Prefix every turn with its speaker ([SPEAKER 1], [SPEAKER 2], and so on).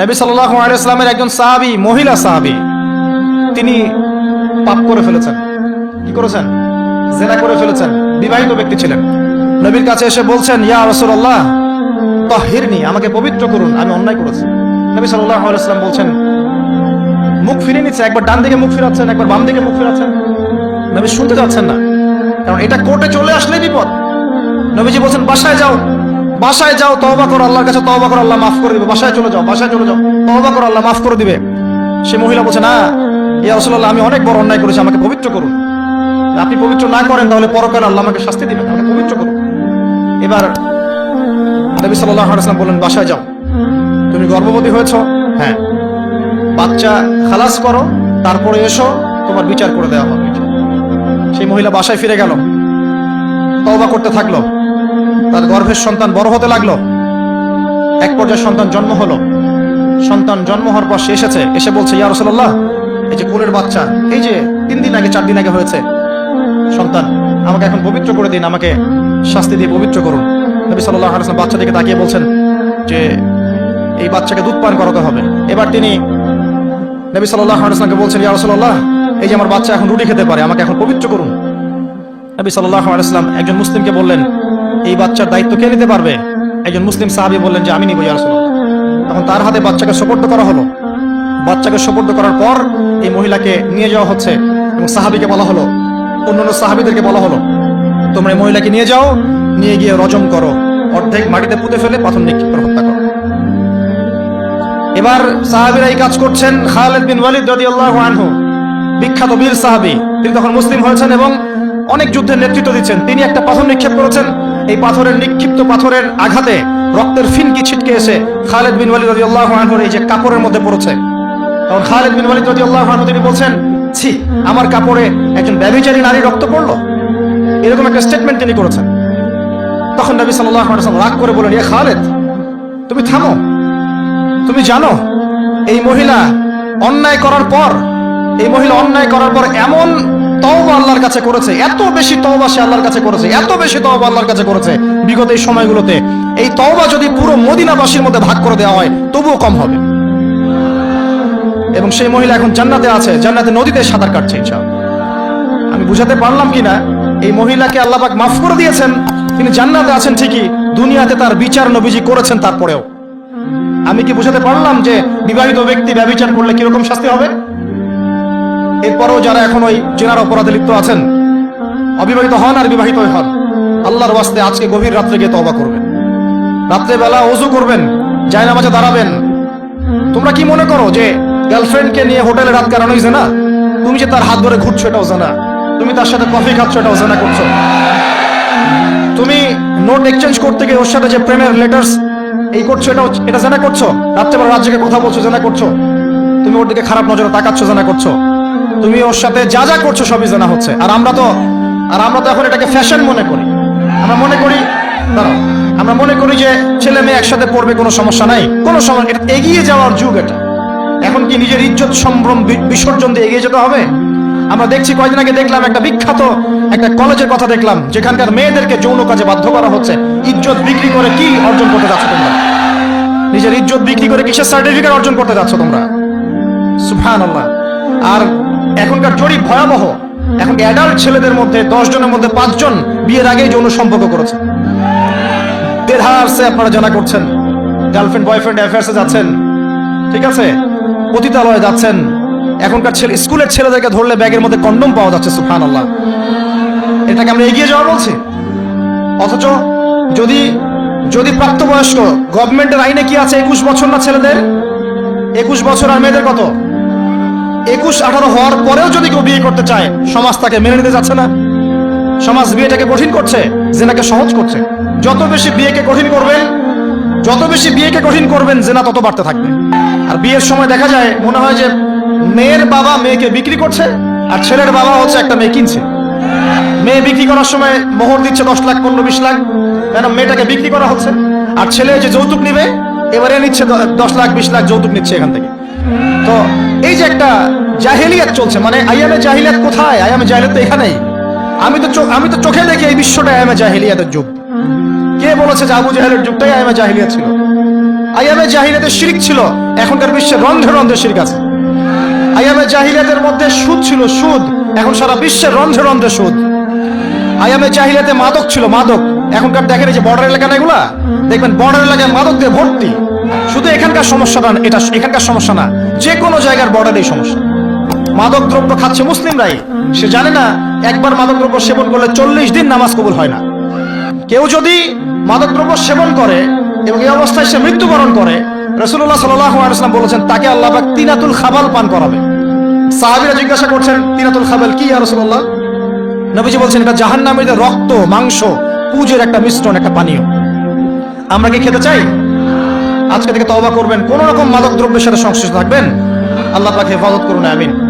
[SPEAKER 1] নবী সাল্লামের একজন সাহাবী, মহিলা সাহাবী, তিনি পাপ করে ফেলেছেন। কি করেছেন? জেনা করে ফেলেছেন। বিবাহিত ব্যক্তি ছিলেন। নবীর কাছে এসে বলছেন, ইয়া রাসূলুল্লাহ, তাহিরনি, আমাকে পবিত্র করুন, আমি অন্যায় করেছি। নবী সাল্লাম বলছেন, মুখ ফিরিয়ে নিচ্ছে, একবার ডান দিকে মুখ ফিরাচ্ছেন, একবার বাম দিকে মুখ ফিরাচ্ছেন? নবী শুনতে যাচ্ছেন না, কারণ এটা কোর্টে চলে আসলে বিপদ। নবীজি বলছেন, বাসায় যাও। বাসায় যাও, তওবা করো, আল্লাহর কাছে তওবা করো, আল্লাহ মাফ করে দিবে। বাসায় চলে যাও, বাসায় চলে যাও। তওবা করো, আল্লাহ মাফ করে দিবে। সে মহিলা বলছে, না, ইয়া রাসূলুল্লাহ, আমি অনেক বড় অন্যায় করেছি, আমাকে পবিত্র করুন। আপনি পবিত্র না করেন, তাহলে পরকালে আল্লাহ আমাকে শাস্তি দিবেন, আমাকে পবিত্র করুন। এবার নবী সাল্লাল্লাহু আলাইহি ওয়াসাল্লাম বললেন, বাসায় যাও। তুমি গর্ভবতী হয়েছো? হ্যাঁ। বাচ্চা খালাস করো, তারপরে এসো, তোমার বিচার করে দেওয়া হবে। সেই মহিলা বাসায় ফিরে গেল। তওবা করতে থাকল। গর্ভের সন্তান বড় হতে লাগল। এক পর্যায়ে সন্তান জন্ম হলো। সন্তান জন্ম হওয়ার পর সে এসেছে, এসে বলছে, ইয়া রাসূলুল্লাহ, এই যে কোলের বাচ্চা, এই যে তিন দিন আগে, চার দিন আগে হয়েছে। সন্তান, আমাকে এখন পবিত্র করে দিন, আমাকে শাস্তি দিয়ে পবিত্র করুন। নবী সাল্লাল্লাহু আলাইহি ওয়াসাল্লাম বাচ্চাটিকে তাকিয়ে বলছেন যে, এই বাচ্চাকে দুধ পান করাতে হবে। এবার তিনি নবী ওয়াসাল্লামকে বলছেন, ইয়া রাসূলুল্লাহ, এই যে আমার বাচ্চা এখন রুটি খেতে পারে, আমাকে এখন পবিত্র করুন। নবী সাল্লাল্লাহু আলাইহি ওয়াসাল্লাম একজন মুসলিমকে বললেন এই বাচ্চার দায়িত্ব কে নিতে পারবে? একজন মুসলিম সাহাবী বললেন যে, আমি নিব ইয়া রাসূলুল্লাহ। তখন তার হাতে বাচ্চাকে সোপর্দ করা হলো। বাচ্চাকে সোপর্দ করার পর এই মহিলাকে নিয়ে যাওয়া হচ্ছে এবং সাহাবীকে বলা হলো। অন্যান্য সাহাবীদেরকে বলা হলো, তোমরা এই মহিলাকে নিয়ে যাও, নিয়ে গিয়ে রজম করো, অর্ধেক মাটিতে পুঁতে ফেলে পাথর নিক্ষেপ হত্যা করো। এবার সাহাবীরা এই কাজ করছেন খালেদ বিন ওয়ালিদ রাদিয়াল্লাহু আনহু। বিখ্যাত বীর সাহাবী। তিনি তখন মুসলিম হয়েছেন এবং অনেক যুদ্ধের নেতৃত্ব দিচ্ছেন। তিনি একটা পাথর নিক্ষেপ করেছেন। এই পাথরের নিক্ষিপ্ত পাথরের আঘাতে রক্তের ফিনকি ছিটকে এসে খালেদ বিন ওয়ালিদ রাদিয়াল্লাহু আনহুর এই যে কাপড়ের মধ্যে পড়েছে। তখন খালেদ বিন ওয়ালিদ রাদিয়াল্লাহু আনহু তিনি বলছেন, ছি, আমার কাপড়ে একজন ব্যভিচারী নারী রক্ত পড়ল? এরকম একটা স্টেটমেন্ট তিনি করেছেন। তখন নবী সাল্লাল্লাহু আলাইহি ওয়াসাল্লাম রাগ করে বলেন ইয়া খালেদ, তুমি থামো। তুমি জানো, এই মহিলা অন্যায় করার পর, এই মহিলা অন্যায় করার পর এমন তওবা আল্লাহর কাছে করেছে। এত বেশি তওবা সে আল্লাহর কাছে করেছে। এত বেশি তওবা আল্লাহর কাছে করেছে। বিগত এই সময়গুলোতে এই তওবা যদি পুরো মদিনাবাসীর মধ্যে ভাগ করে দেওয়া হয়, তবুও কম হবে। এবং সেই মহিলা এখন জান্নাতে আছে, জান্নাতে নদীতে সাঁতার কাটছে আমি বুঝাতে পারলাম কিনা, এই মহিলাকে আল্লাপাক মাফ করে দিয়েছেন। তিনি জান্নাতে আছেন ঠিকই, দুনিয়াতে তার বিচার নবীজি করেছেন তারপরেও। আমি কি বুঝাতে পারলাম যে বিবাহিত ব্যক্তি ব্যবচার করলে কীরকম শাস্তি হবে? এরপরেও যারা এখন ওই জেনার অপরাধে লিপ্ত আছেন, অবিবাহিত হন আর বিবাহিত হন, আল্লাহর ওয়াস্তে আজকে গভীর রাত্রে গিয়ে তবা করবেন। রাত্রে বেলা ওযু করবেন জায়না মাঝে দাঁড়াবেন। তোমরা কি মনে করো যে গার্লফ্রেন্ডকে নিয়ে হোটেলে রাত কাটানোই জানা? তুমি যে তার হাত ধরে ঘুরছো এটাও জানা। তুমি তার সাথে কফি খাচ্ছ এটাও জানা করছ। তুমি নোট এক্সচেঞ্জ করতে গিয়ে ওর সাথে যে প্রেমের লেটার্স এই করছ এটাও এটা জানা করছ? রাত্রেবেলা রাত জেগে কথা বলছো, জানা করছ? তুমি ওর দিকে খারাপ নজরে তাকাচ্ছ, জানা করছ? তুমি ওর সাথে যা যা করছ সবই জানা হচ্ছে। আর আমরা তো আর আমরা তো এখন এটাকে ফ্যাশন মনে করি। আমরা মনে করি দাঁড়াও। আমরা মনে করি যে ছেলে মেয়ে একসাথে পড়বে, কোনো সমস্যা নাই। কোনো সমস্যা এটা এগিয়ে যাওয়ার যুগ এটা। এখন কি নিজের ইজ্জত সম্ভ্রম বিসর্জন দিয়ে এগিয়ে যেতে হবে? আমরা দেখছি কয়েকদিন আগে দেখলাম একটা বিখ্যাত একটা কলেজের কথা দেখলাম, যেখানকার মেয়েদেরকে যৌন কাজে বাধ্য করা হচ্ছে। ইজ্জত বিক্রি করে কি অর্জন করতে যাচ্ছ তোমরা? নিজের ইজ্জত বিক্রি করে কিসের সার্টিফিকেট অর্জন করতে যাচ্ছ তোমরা? সুফান আর এখনকার জরিপ ভয়াবহ। এখন অ্যাডাল্ট ছেলেদের মধ্যে দশ জনের মধ্যে পাঁচজন বিয়ের আগেই যৌন সম্পর্ক করেছে। দেধারসে আপনারা জানা করছেন গার্লফ্রেন্ড বয়ফ্রেন্ড অ্যাফেয়ার্সে যাচ্ছেন, ঠিক আছে? পতিতালয়ে যাচ্ছেন। এখনকার ছেলে, স্কুলের ছেলেদেরকে ধরলে ব্যাগের মধ্যে কন্ডম পাওয়া যাচ্ছে সুফান আল্লাহ এটাকে আমরা এগিয়ে যাওয়া বলছি। অথচ যদি যদি প্রাপ্তবয়স্ক গভর্নমেন্টের আইনে কি আছে একুশ বছর না ছেলেদের? একুশ বছর আর মেয়েদের কত? একুশ আঠারো হওয়ার পরেও যদি কেউ বিয়ে করতে চায়, সমাজ তাকে মেনে নিতে যাচ্ছে না। সমাজ বিয়েটাকে কঠিন করছে, জেনাকে সহজ করছে। যত বেশি বিয়েকে কঠিন করবেন, যত বেশি বিয়েকে কঠিন করবেন, জেনা তত বাড়তে থাকবে। আর বিয়ের সময় দেখা যায়, মনে হয় যে মেয়ের বাবা মেয়েকে বিক্রি করছে, আর ছেলের বাবা হচ্ছে একটা মেয়ে কিনছে। মেয়ে বিক্রি করার সময় মোহর দিচ্ছে দশ লাখ, পনেরো, বিশ লাখ, কেন মেয়েটাকে বিক্রি করা হচ্ছে? আর ছেলে যে যৌতুক নিবে, এবারে নিচ্ছে দশ লাখ, বিশ লাখ যৌতুক নিচ্ছে এখান থেকে। তো এই যে একটা জাহেলিয়াত চলছে মানে আইয়ামে জাহিলিয়াত কোথায়? আইয়ামে জাহিলিয়াত তো এখানেই। আমি তো আমি তো চোখে দেখি এই বিশ্বটা আইয়ামে জাহিলিয়াতের যুগ। কে বলেছে যে আবু জাহেলের যুগটাই আইয়ামে জাহিলিয়াত ছিল? আয়ামে জাহিলিয়াতে শিরিক ছিল। এখনকার বিশ্বে রন্ধ্রে রন্ধ্রে শিরিক আছে। আয়ামে জাহিলিয়াতের মধ্যে সুদ ছিল, সুদ। এখন সারা বিশ্বের রন্ধ্রে রন্ধ্রে সুদ। আয়ামে জাহিলিয়াতে মাদক ছিল, মাদক। এখনকার দেখেন এই যে বর্ডার এলাকা না এগুলা? দেখবেন বর্ডার এলাকায় মাদক দিয়ে ভর্তি। শুধু এখানকার সমস্যাটা এটা এখানকার সমস্যা না, যে কোনো জায়গার বর্ডারেই সমস্যা। মাদক দ্রব্য খাচ্ছে মুসলিমরাই। সে জানে না, একবার মাদক দ্রব্য সেবন করলে চল্লিশ দিন নামাজ কবুল হয় না। কেউ যদি মাদকদ্রব্য সেবন করে এবং এই অবস্থায় সে মৃত্যুবরণ করে রসুল্লাহ সাল্লাম বলেছেন, তাকে আল্লাহ তিনাতুল খাবাল পান করাবে। সাহাবিরা জিজ্ঞাসা করছেন, তিনাতুল খাবাল কি আর রসুল্লাহ নবীজি বলছেন, এটা জাহান্নামীদের রক্ত, মাংস, পুজোর একটা মিশ্রণ, একটা পানীয়। আমরা কি খেতে চাই? আজকে থেকে তবা করবেন। কোন রকম মাদক দ্রব্যের সাথে সংশ্লিষ্ট থাকবেন। আল্লাহ তাকে হেফাজত করুন, আমিন।